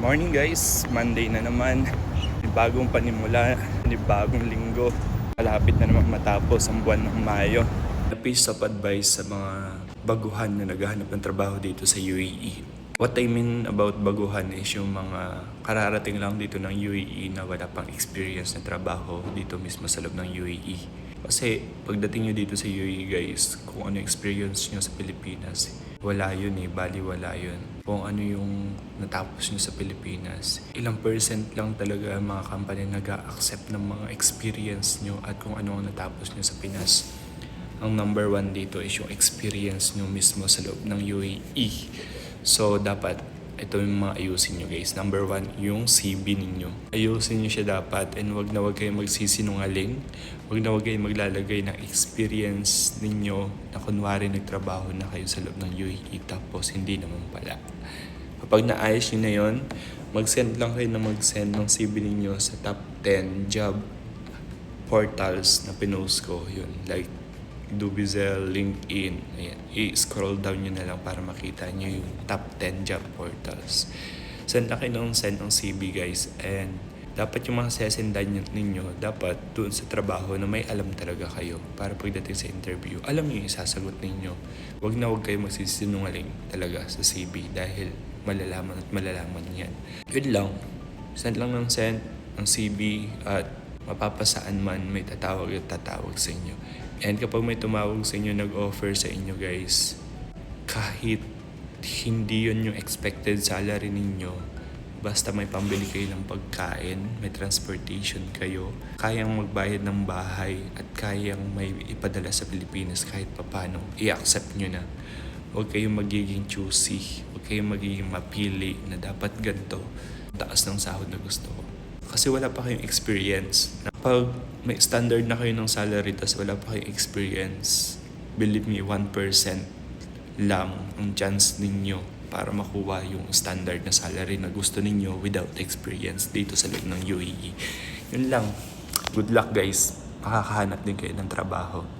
Morning guys, Monday na naman. Bagong panimula, bagong linggo. Malapit na naman matapos ang buwan ng Mayo. A piece of advice sa mga baguhan na naghahanap ng trabaho dito sa UAE. What I mean about baguhan is yung mga kararating lang dito ng UAE na wala pang experience na trabaho dito mismo sa loob ng UAE. Kasi pagdating nyo dito sa UAE guys, kung ano experience nyo sa Pilipinas, wala yun eh, bali wala yun. Kung ano yung natapos nyo sa Pilipinas, ilang percent lang talaga ang mga company nag accept ng mga experience nyo at kung ano ang natapos nyo sa Pinas. Ang number one dito is yung experience nyo mismo sa loob ng UAE. So, dapat ito yung mga ayusin nyo guys. Number one, yung CV ninyo. Ayusin nyo siya dapat and wag na wag kayo magsisinungaling. Wag na wag kayo maglalagay ng experience ninyo na kunwari nagtrabaho na kayo sa loob ng UAE tapos hindi naman pala. Kapag naayos nyo na yon, mag-send lang kayo na mag-send ng CV ninyo sa top 10 job portals na pinost ko. Yun, like Dubizel, LinkedIn. Ayan. I-scroll down nyo na lang para makita nyo yung top 10 job portals. Send na kayo ng send ng CV guys. And dapat yung mga sesendan nyo- ninyo, dapat doon sa trabaho na may alam talaga kayo para pagdating sa interview, alam nyo yung isasagot ninyo. Huwag na huwag kayo magsisinungaling talaga sa CV dahil malalaman at malalaman yan. Yun lang. Send lang ng send ng CV at mapapasaan man may tatawag at tatawag sa inyo. And kapag may tumawag sa inyo, nag-offer sa inyo guys, kahit hindi yun yung expected salary ninyo, basta may pambili kayo ng pagkain, may transportation kayo, kayang magbayad ng bahay at kayang may ipadala sa Pilipinas kahit papano, i-accept nyo na. Huwag kayong magiging choosy, huwag kayong magiging mapili na dapat ganito, taas ng sahod na gusto ko. Kasi wala pa kayong experience. Pag may standard na kayo ng salary tas wala pa kayong experience, believe me, 1% lang ang chance ninyo para makuha yung standard na salary na gusto ninyo without experience dito sa loob ng UAE. Yun lang. Good luck guys. Makakahanap din kayo ng trabaho.